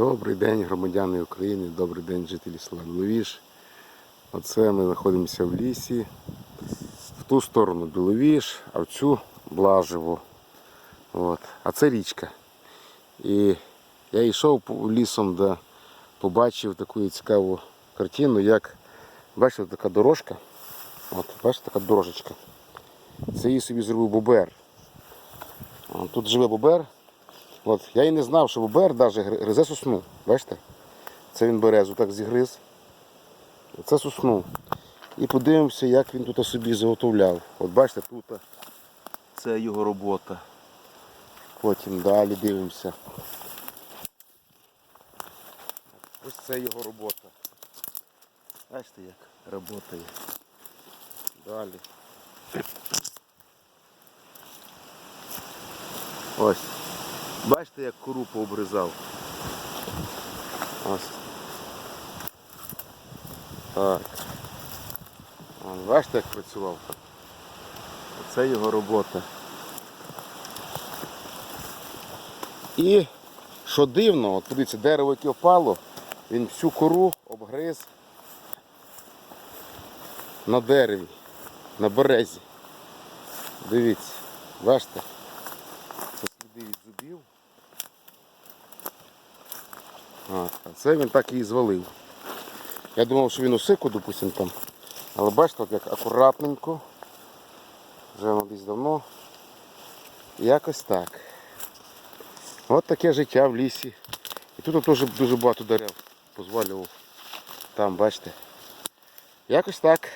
Добрий день, громадяни України, добрий день, жителі села Біловіж. Оце ми знаходимося в лісі. В ту сторону Біловіж, а в цю Блажево. От. А це річка. І я йшов лісом, де побачив таку цікаву картину, як бачите, така дорожка. От, бачите, така дорожечка. Це її собі зробив бобер. Тут живе бобер. От, я і не знав, що бобер навіть гризе сосну. Бачите? Це він березу так зігриз. Це сосну. І подивимося, як він тут собі заготовляв. От бачите, тут це його робота. Потім далі дивимося. Ось це його робота. Бачите, як працює. Далі. Ось. Бачите, як кору пообрізав. Ось. Так. Бачите, як працював. Оце його робота. І що дивно, от подивіться, дерево, яке впало, він всю кору обгриз на дереві, на березі. Дивіться, бачите? Зубів. А, а це він так і звалив. Я думав, що він усику, допустим, там. Але бачите, от як акуратненько. Вже воно десь давно. Якось так. От таке життя в лісі. І тут теж дуже багато дерев позвалював. Там, бачите. Якось так.